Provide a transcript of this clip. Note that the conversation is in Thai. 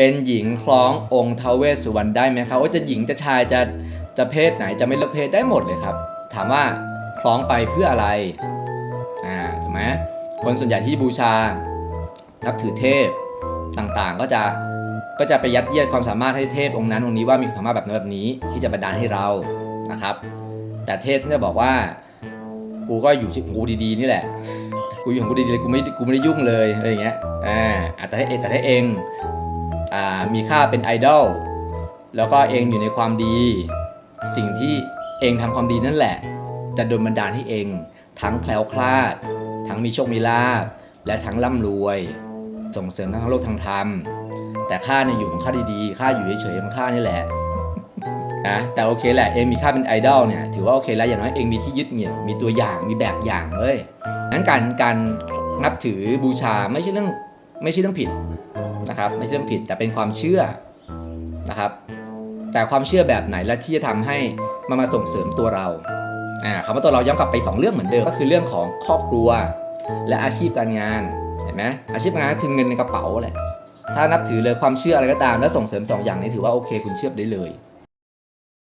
เป็นหญิงคล้ององค์ทาวเวสสุวรรณได้ไหมครับว่าจะหญิงจะชายจะจะเพศไหนจะไม่เลือกเพศได้หมดเลยครับ ถามว่าคล้องไปเพื่ออะไรอ่าถูกไหมคนส่วนใหญ่ที่บูชานับถือเทพต่างๆ ก็จะก็จะไปยัดเยียดความสามารถให้เทพองค์นั้นองค์นี้ว่ามีความสามารถแบบนั้นแบบนี้ ที่จะบันดาลให้เรานะครับ แต่เทพท่านจะบอกว่า กูก็อยู่ที่กูดีๆนี่แหละ กูอยู่ของกูดีๆเลยกูไม่กูไม่ได้ยุ่งเลยอะไรอย่างเงี้ยอ่าแต่ถ้เองแต่ถ้เอง มีค่าเป็นไอดอลแล้วก็เองอยู่ในความดี สิ่งที่เองทำความดีนั่นแหละ จะโดนบันดาลให้เอง ทั้งแคล้วคลาด ทั้งมีโชคมีลาภและทั้งร่ำรวย ส่งเสริมทั้งโลกทางธรรม แต่ข้าเนี่ยอยู่ของข้าดีๆข้าอยู่เฉยๆของข้านี่แหละนะแต่โอเคแหละเองมีข้าเป็นไอดอลเนี่ยถือว่าโอเคแล้วอย่างน้อยเองมีที่ยึดเหนี่ยวมีตัวอย่างมีแบบอย่างเลยนั้นการการนับถือบูชาไม่ใช่เรื่อง ไม่ใช่เรื่องผิดนะครับ ไม่ใช่เรื่องผิดแต่เป็นความเชื่อนะครับ แต่ความเชื่อแบบไหนและที่จะทำให้มันมาส่งเสริมตัวเราอ่าคำว่าตัวเราย้อนกลับไปสองเรื่องเหมือนเดิมก็คือเรื่องของครอบครัว และอาชีพการงานเห็นไหมอาชีพการงานคือเงินในกระเป๋าแหละถ้านับถือเลยความเชื่ออะไรก็ตาม และส่งเสริมสองอย่างนี้ถือว่าโอเค คุณเชื่อได้เลย